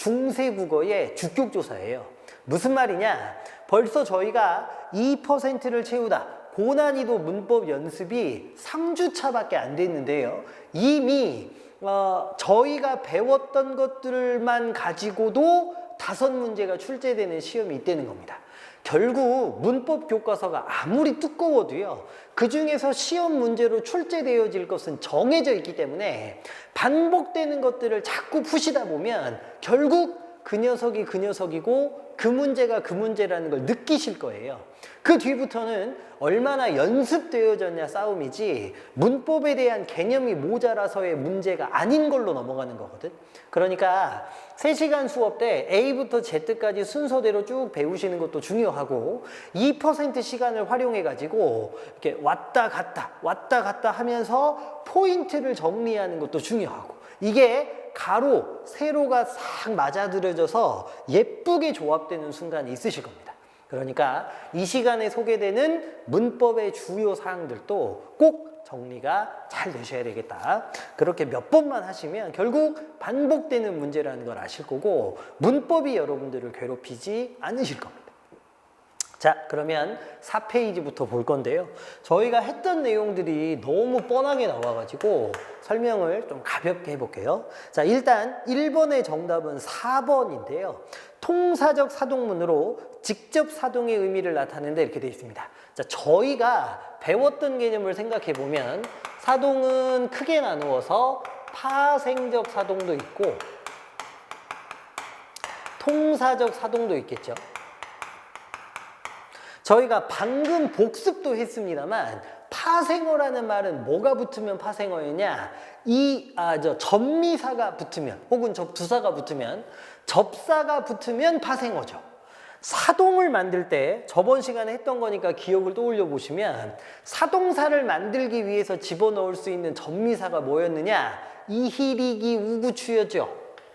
중세국어의 주격조사예요. 무슨 말이냐? 벌써 저희가 2%를 채우다. 고난이도 문법 연습이 3주차밖에 안 됐는데요. 이미 어, 저희가 배웠던 것들만 가지고도 다섯 문제가 출제되는 시험이 있다는 겁니다. 결국 문법 교과서가 아무리 두꺼워도요, 그 중에서 시험 문제로 출제되어질 것은 정해져 있기 때문에 반복되는 것들을 자꾸 푸시다 보면 결국 그 녀석이 그 녀석이고 그 문제가 그 문제라는 걸 느끼실 거예요. 그 뒤부터는 얼마나 연습되어졌냐 싸움이지 문법에 대한 개념이 모자라서의 문제가 아닌 걸로 넘어가는 거거든. 그러니까 3시간 수업 때 A부터 Z까지 순서대로 쭉 배우시는 것도 중요하고 2% 시간을 활용해 가지고 이렇게 왔다 갔다 왔다 갔다 하면서 포인트를 정리하는 것도 중요하고 이게 가로, 세로가 싹 맞아들여져서 예쁘게 조합되는 순간이 있으실 겁니다. 그러니까 이 시간에 소개되는 문법의 주요 사항들도 꼭 정리가 잘 되셔야 되겠다. 그렇게 몇 번만 하시면 결국 반복되는 문제라는 걸 아실 거고 문법이 여러분들을 괴롭히지 않으실 겁니다. 자, 그러면 4페이지부터 볼 건데요. 저희가 했던 내용들이 너무 뻔하게 나와가지고 설명을 좀 가볍게 해볼게요. 자, 일단 1번의 정답은 4번인데요. 통사적 사동문으로 직접 사동의 의미를 나타내는데 이렇게 되어 있습니다. 자, 저희가 배웠던 개념을 생각해 보면 사동은 크게 나누어서 파생적 사동도 있고 통사적 사동도 있겠죠. 저희가 방금 복습도 했습니다만 파생어라는 말은 뭐가 붙으면 파생어였냐? 이, 아, 저, 접미사가 붙으면, 혹은 접두사가 붙으면, 접사가 붙으면 파생어죠. 사동을 만들 때, 저번 시간에 했던 거니까 기억을 떠올려 보시면, 사동사를 만들기 위해서 집어넣을 수 있는 접미사가 뭐였느냐? 이희리기 우구추였죠.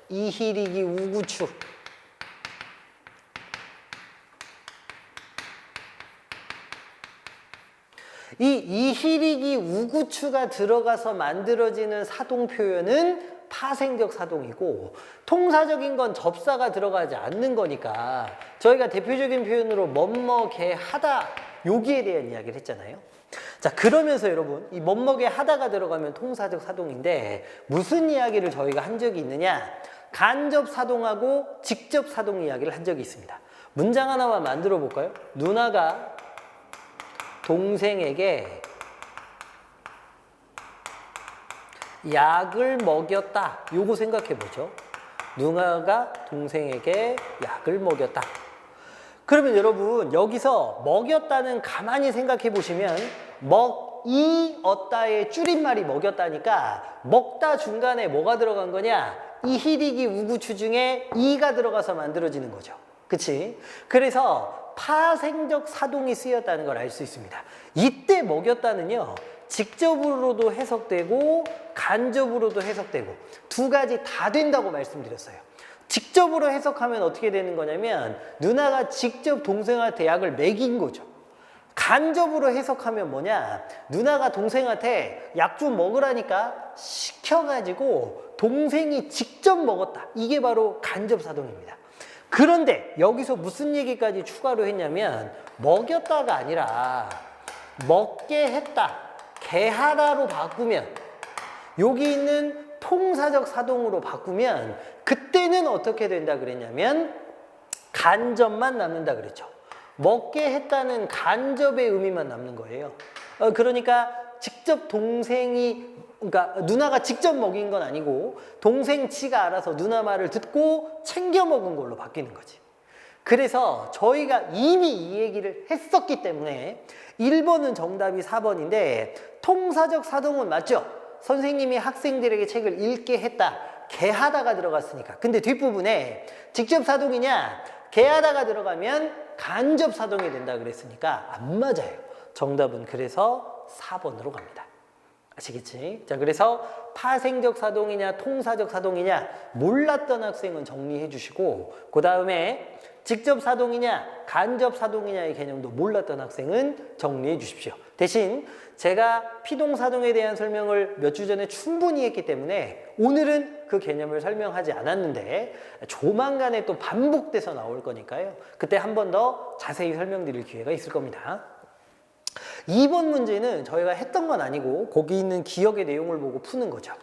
이희리기 우구추. 이 이희리기 우구추가 들어가서 만들어지는 사동 표현은 파생적 사동이고 통사적인 건 접사가 들어가지 않는 거니까 저희가 대표적인 표현으로 멋먹게 하다 여기에 대한 이야기를 했잖아요. 자 그러면서 여러분 이 멋먹게 하다가 들어가면 통사적 사동인데 무슨 이야기를 저희가 한 적이 있느냐 간접 사동하고 직접 사동 이야기를 한 적이 있습니다. 문장 하나만 만들어 볼까요? 누나가 동생에게 약을 먹였다. 요거 생각해 보죠. 누나가 동생에게 약을 먹였다. 그러면 여러분 여기서 먹였다는 가만히 생각해 보시면 먹이었다의 줄임말이 먹였다니까 먹다 중간에 뭐가 들어간 거냐? 이희리기 우구추 중에 이가 들어가서 만들어지는 거죠. 그치? 그래서 파생적 사동이 쓰였다는 걸 알 수 있습니다. 이때 먹였다는요, 직접으로도 해석되고, 간접으로도 해석되고, 두 가지 다 된다고 말씀드렸어요. 직접으로 해석하면 어떻게 되는 거냐면, 누나가 직접 동생한테 약을 먹인 거죠. 간접으로 해석하면 뭐냐, 누나가 동생한테 약 좀 먹으라니까 시켜가지고, 동생이 직접 먹었다. 이게 바로 간접사동입니다. 그런데 여기서 무슨 얘기까지 추가로 했냐면 먹였다가 아니라 먹게 했다, 개하다로 바꾸면 여기 있는 통사적 사동으로 바꾸면 그때는 어떻게 된다 그랬냐면 간접만 남는다 그랬죠. 먹게 했다는 간접의 의미만 남는 거예요. 어, 그러니까 직접 동생이 그러니까 누나가 직접 먹인 건 아니고 동생 치가 알아서 누나 말을 듣고 챙겨 먹은 걸로 바뀌는 거지. 그래서 저희가 이미 이 얘기를 했었기 때문에 1번은 정답이 4번인데 통사적 사동은 맞죠? 선생님이 학생들에게 책을 읽게 했다. 개하다가 들어갔으니까. 근데 뒷부분에 직접 사동이냐? 개하다가 들어가면 간접 사동이 된다 그랬으니까 안 맞아요. 정답은 그래서 4번으로 갑니다. 아시겠지? 자, 그래서 파생적 사동이냐 통사적 사동이냐 몰랐던 학생은 정리해 주시고 그 다음에 직접 사동이냐 간접 사동이냐의 개념도 몰랐던 학생은 정리해 주십시오. 대신 제가 피동사동에 대한 설명을 몇 주 전에 충분히 했기 때문에 오늘은 그 개념을 설명하지 않았는데 조만간에 또 반복돼서 나올 거니까요. 그때 한 번 더 자세히 설명드릴 기회가 있을 겁니다. 2번 문제는 저희가 했던 건 아니고 거기 있는 기억의 내용을 보고 푸는 거죠.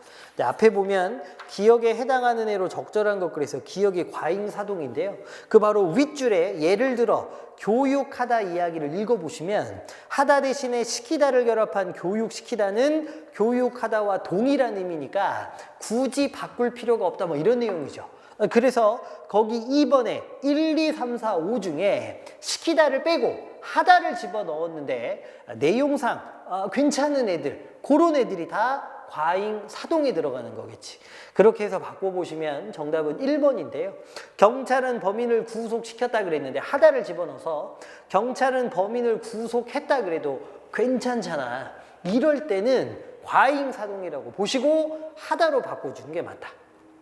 앞에 보면 기억에 해당하는 애로 적절한 것 그래서 기억의 과잉 사동인데요. 그 바로 윗줄에 예를 들어 교육하다 이야기를 읽어보시면 하다 대신에 시키다를 결합한 교육시키다는 교육하다와 동일한 의미니까 굳이 바꿀 필요가 없다 뭐 이런 내용이죠. 그래서 거기 2번에 1, 2, 3, 4, 5 중에 시키다를 빼고 하다를 집어 넣었는데 내용상 어, 괜찮은 애들 그런 애들이 다 과잉 사동에 들어가는 거겠지. 그렇게 해서 바꿔보시면 정답은 1번인데요. 경찰은 범인을 구속시켰다 그랬는데 하다를 집어넣어서 경찰은 범인을 구속했다 그래도 괜찮잖아. 이럴 때는 과잉 사동이라고 보시고 하다로 바꿔주는 게 맞다.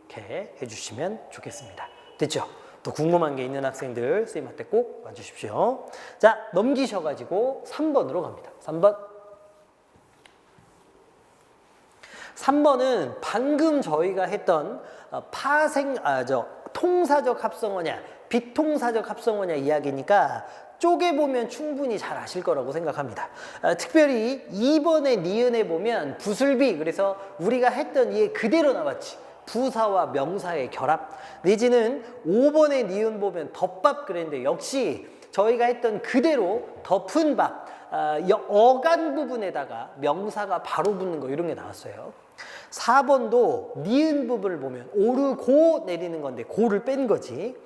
이렇게 해주시면 좋겠습니다. 됐죠? 또 궁금한 게 있는 학생들 선생님한테 꼭 와주십시오. 자, 넘기셔가지고 3번으로 갑니다. 3번. 3번은 방금 저희가 했던 어, 파생, 아, 저, 통사적 합성어냐, 비통사적 합성어냐 이야기니까 쪼개보면 충분히 잘 아실 거라고 생각합니다. 아, 특별히 2번의 니은에 보면 부술비, 그래서 우리가 했던 이해 그대로 나왔지. 부사와 명사의 결합 내지는 5번의 니은 보면 덮밥 그랬는데 역시 저희가 했던 그대로 덮은 밥 아, 여- 어간 부분에다가 명사가 바로 붙는 거 이런 게 나왔어요. 4번도 니은 부분을 보면 오르고 내리는 건데 고를 뺀 거지.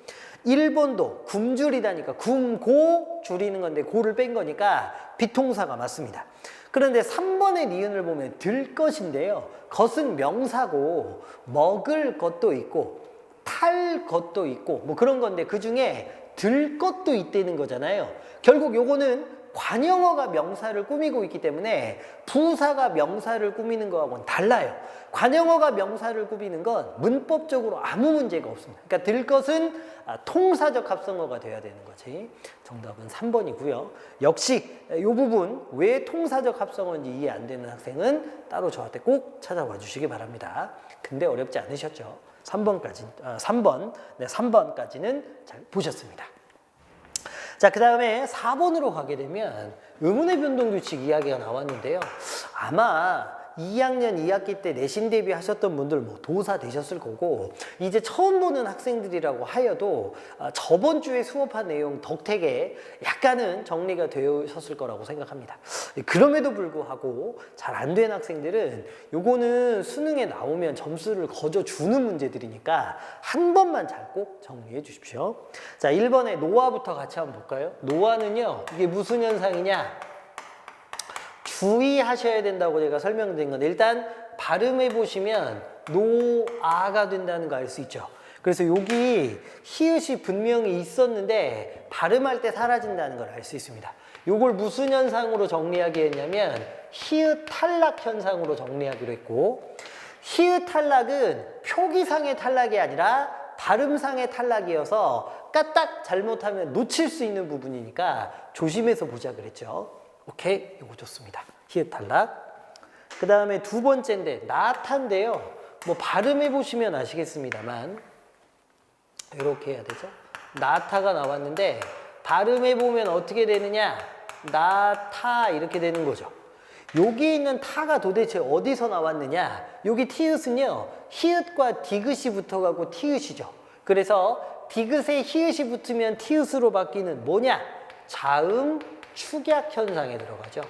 1번도 굶줄이다니까 굶고 줄이는 건데 고를 뺀 거니까 비통사가 맞습니다. 그런데 3번의 니은을 보면 들 것인데요. 것은 명사고 먹을 것도 있고 탈 것도 있고 뭐 그런 건데 그 중에 들 것도 있다는 거잖아요. 결국 요거는 관형어가 명사를 꾸미고 있기 때문에 부사가 명사를 꾸미는 거하고는 달라요. 관형어가 명사를 꾸미는 건 문법적으로 아무 문제가 없습니다. 그러니까 들 것은 아, 통사적 합성어가 돼야 되는 거지. 정답은 3번이고요. 역시 이 부분 왜 통사적 합성어인지 이해 안 되는 학생은 따로 저한테 꼭 찾아와 주시기 바랍니다. 근데 어렵지 않으셨죠? 3번까지, 아, 3번, 네, 3번까지는 잘 보셨습니다. 자, 그 다음에 4번으로 가게 되면 의문의 변동 규칙 이야기가 나왔는데요. 아마 2학년 2학기 때 내신 대비하셨던 분들 뭐 도사 되셨을 거고 이제 처음 보는 학생들이라고 하여도 아, 저번 주에 수업한 내용 덕택에 약간은 정리가 되셨을 거라고 생각합니다. 그럼에도 불구하고 잘 안 된 학생들은 요거는 수능에 나오면 점수를 거저 주는 문제들이니까 한 번만 잘 꼭 정리해 주십시오. 자, 1번에 노화부터 같이 한번 볼까요? 노화는요, 이게 무슨 현상이냐? 주의하셔야 된다고 제가 설명드린 건데 일단 발음해 보시면 노아가 된다는 거 알 수 있죠. 그래서 여기 히읗이 분명히 있었는데 발음할 때 사라진다는 걸 알 수 있습니다. 요걸 무슨 현상으로 정리하기 했냐면 히읗 탈락 현상으로 정리하기로 했고 히읗 탈락은 표기상의 탈락이 아니라 발음상의 탈락이어서 까딱 잘못하면 놓칠 수 있는 부분이니까 조심해서 보자 그랬죠. 오케이, 이거 좋습니다. 히읗 탈락. 그 다음에 두 번째인데 나타인데요. 뭐 발음해 보시면 아시겠습니다만 이렇게 해야 되죠. 나타가 나왔는데 발음해 보면 어떻게 되느냐? 나타 이렇게 되는 거죠. 여기 있는 타가 도대체 어디서 나왔느냐? 여기 티읕은요. 히읗과 디귿이 붙어가고 티읕이죠. 그래서 디귿에 히읗이 붙으면 티읕으로 바뀌는 뭐냐? 자음 축약 현상에 들어가죠.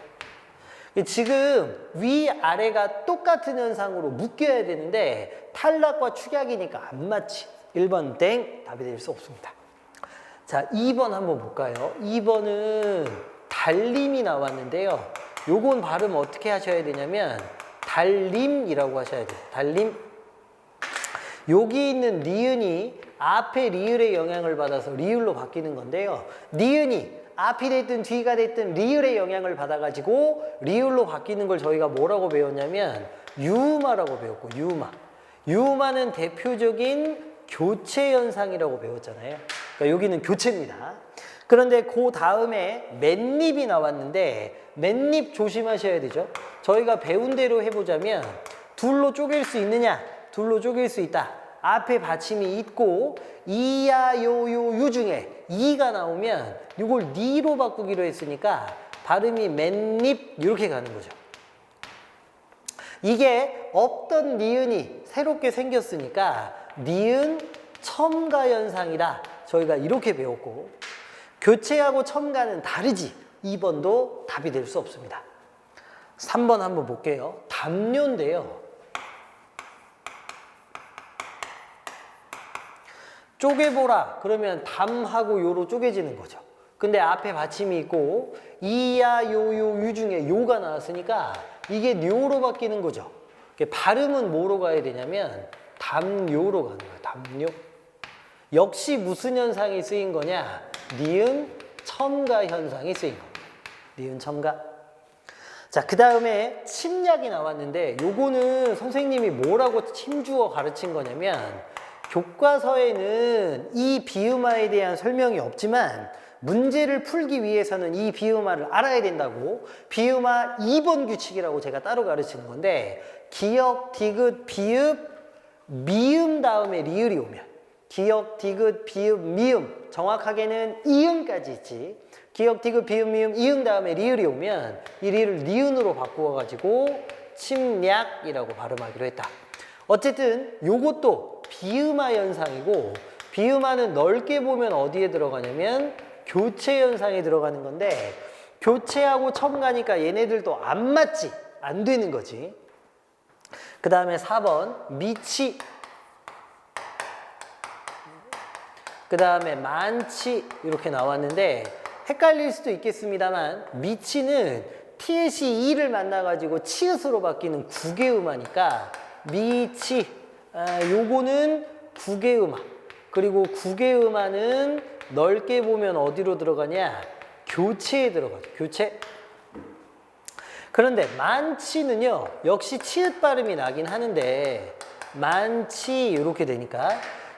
지금 위 아래가 똑같은 현상으로 묶여야 되는데 탈락과 축약이니까 안 맞지. 1번 땡 답이 될 수 없습니다. 자, 2번 한번 볼까요? 2번은 달림이 나왔는데요. 요건 발음 어떻게 하셔야 되냐면 달림이라고 하셔야 돼요. 달림. 여기 있는 니은이 앞에 리을의 영향을 받아서 리을로 바뀌는 건데요. 니은이 앞이 됐든 뒤가 됐든 리을의 영향을 받아가지고 리을로 바뀌는 걸 저희가 뭐라고 배웠냐면 유마라고 배웠고 유마. 유마는 대표적인 교체 현상이라고 배웠잖아요. 그러니까 여기는 교체입니다. 그런데 그 다음에 맨립이 나왔는데 맨립 조심하셔야 되죠. 저희가 배운 대로 해보자면 둘로 쪼갤 수 있느냐? 둘로 쪼갤 수 있다. 앞에 받침이 있고 이야 요요 유 중에 이가 나오면 이걸 니로 바꾸기로 했으니까 발음이 맨립 이렇게 가는 거죠. 이게 없던 니은이 새롭게 생겼으니까 니은 첨가 현상이다. 저희가 이렇게 배웠고 교체하고 첨가는 다르지. 2번도 답이 될 수 없습니다. 3번 한번 볼게요. 담요인데요. 쪼개보라 그러면 담하고 요로 쪼개지는 거죠. 근데 앞에 받침이 있고 이야 요요 유 중에 요가 나왔으니까 이게 뇨로 바뀌는 거죠. 발음은 뭐로 가야 되냐면 담요로 가는 거예요. 담요. 역시 무슨 현상이 쓰인 거냐? 니은 첨가 현상이 쓰인 겁니다. 니은 첨가. 자, 그 다음에 침략이 나왔는데 요거는 선생님이 뭐라고 침주어 가르친 거냐면 교과서에는 이 비음화에 대한 설명이 없지만 문제를 풀기 위해서는 이 비음화를 알아야 된다고 비음화 2번 규칙이라고 제가 따로 가르치는 건데 기역, 디귿, 비읍, 미음 다음에 리을이 오면 기역, 디귿, 비읍, 미음 정확하게는 이음까지 있지. 기역, 디귿, 비읍, 미음, 이음 다음에 리을이 오면 이 리을을 니은으로 바꾸어 가지고 침략이라고 발음하기로 했다. 어쨌든 요것도 비음화 현상이고 비음화는 넓게 보면 어디에 들어가냐면 교체 현상에 들어가는 건데 교체하고 첨가니까 얘네들도 안 맞지 안 되는 거지. 그 다음에 4번 미치. 그 다음에 많지 이렇게 나왔는데 헷갈릴 수도 있겠습니다만 미치는 TS이 E를 만나가지고 치읓으로 바뀌는 국외음화니까 미치 아, 요거는 국외음화 그리고 국외음화는 넓게 보면 어디로 들어가냐? 교체에 들어가죠. 교체. 그런데 만치는요 역시 치읓 발음이 나긴 하는데 만치 이렇게 되니까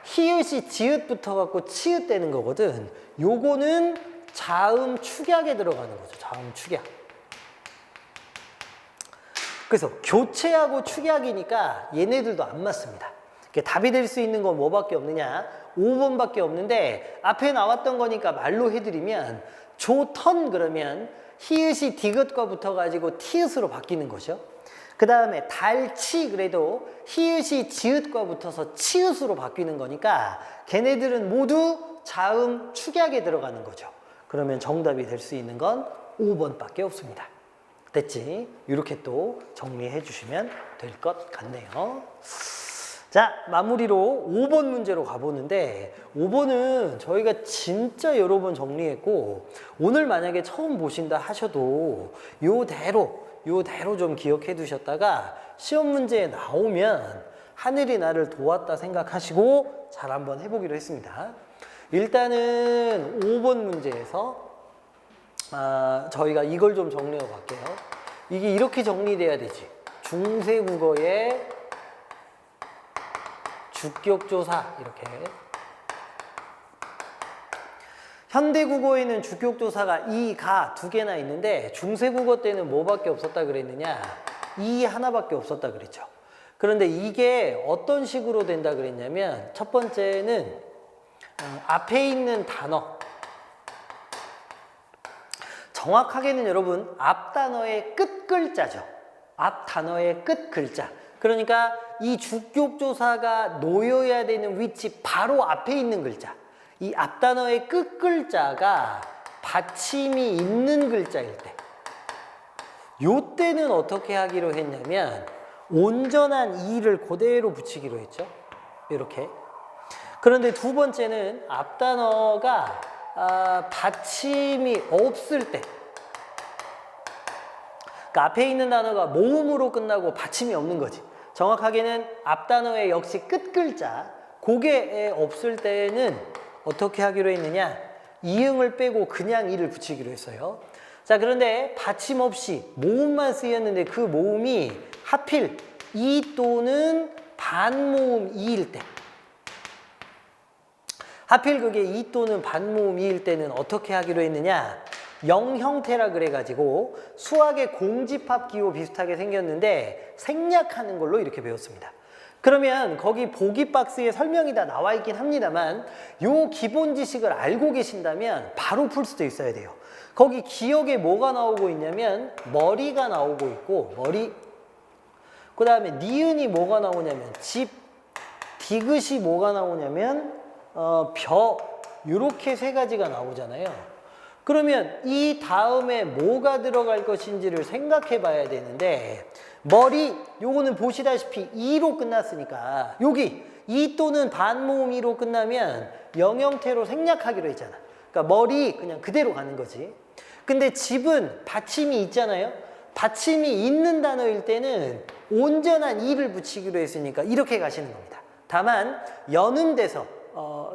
히읗이 지읒부터 갖고 치읓 되는 거거든. 요거는 자음 축약에 들어가는 거죠. 자음 축약. 그래서 교체하고 축약이니까 얘네들도 안 맞습니다. 답이 될 수 있는 건 뭐밖에 없느냐 5번밖에 없는데 앞에 나왔던 거니까 말로 해드리면 조턴 그러면 히읗이 디귿과 붙어가지고 티읕으로 바뀌는 거죠. 그 다음에 달치 그래도 히읗이 지읒과 붙어서 치읒으로 바뀌는 거니까 걔네들은 모두 자음 축약에 들어가는 거죠. 그러면 정답이 될 수 있는 건 5번밖에 없습니다. 됐지? 이렇게 또 정리해 주시면 될 것 같네요. 자, 마무리로 5번 문제로 가보는데 5번은 저희가 진짜 여러 번 정리했고 오늘 만약에 처음 보신다 하셔도 요대로 요대로 좀 기억해 두셨다가 시험 문제에 나오면 하늘이 나를 도왔다 생각하시고 잘 한번 해보기로 했습니다. 일단은 5번 문제에서 아, 저희가 이걸 좀 정리해 갈게요. 이게 이렇게 정리돼야 되지. 중세 국어의 주격조사 이렇게. 현대국어에는 주격조사가 이, 가 두 개나 있는데 중세국어 때는 뭐밖에 없었다 그랬느냐? 이 하나밖에 없었다 그랬죠. 그런데 이게 어떤 식으로 된다 그랬냐면 첫 번째는 어, 앞에 있는 단어. 정확하게는 여러분 앞 단어의 끝 글자죠. 앞 단어의 끝 글자. 그러니까 이 주격조사가 놓여야 되는 위치 바로 앞에 있는 글자. 이 앞단어의 끝 글자가 받침이 있는 글자일 때. 요 때는 어떻게 하기로 했냐면 온전한 이를 그대로 붙이기로 했죠. 이렇게. 그런데 두 번째는 앞단어가 아, 받침이 없을 때. 그러니까 앞에 있는 단어가 모음으로 끝나고 받침이 없는 거지. 정확하게는 앞 단어의 역시 끝 글자 그게 없을 때는 어떻게 하기로 했느냐? 이응을 빼고 그냥 이를 붙이기로 했어요. 자, 그런데 받침 없이 모음만 쓰였는데 그 모음이 하필 이 또는 반모음 이일 때. 하필 그게 이 또는 반모음 이일 때는 어떻게 하기로 했느냐? 영 형태라 그래가지고 수학의 공집합 기호 비슷하게 생겼는데 생략하는 걸로 이렇게 배웠습니다. 그러면 거기 보기 박스에 설명이 다 나와 있긴 합니다만 요 기본 지식을 알고 계신다면 바로 풀 수도 있어야 돼요. 거기 기억에 뭐가 나오고 있냐면 머리가 나오고 있고 머리 그 다음에 니은이 뭐가 나오냐면 집 디귿이 뭐가 나오냐면 어, 벼 이렇게 세 가지가 나오잖아요. 그러면 이 다음에 뭐가 들어갈 것인지를 생각해 봐야 되는데 머리 요거는 보시다시피 2로 끝났으니까 여기 이 또는 반모음 2로 끝나면 영형태로 생략하기로 했잖아. 그러니까 머리 그냥 그대로 가는 거지. 근데 집은 받침이 있잖아요. 받침이 있는 단어일 때는 온전한 이를 붙이기로 했으니까 이렇게 가시는 겁니다. 다만 연음돼서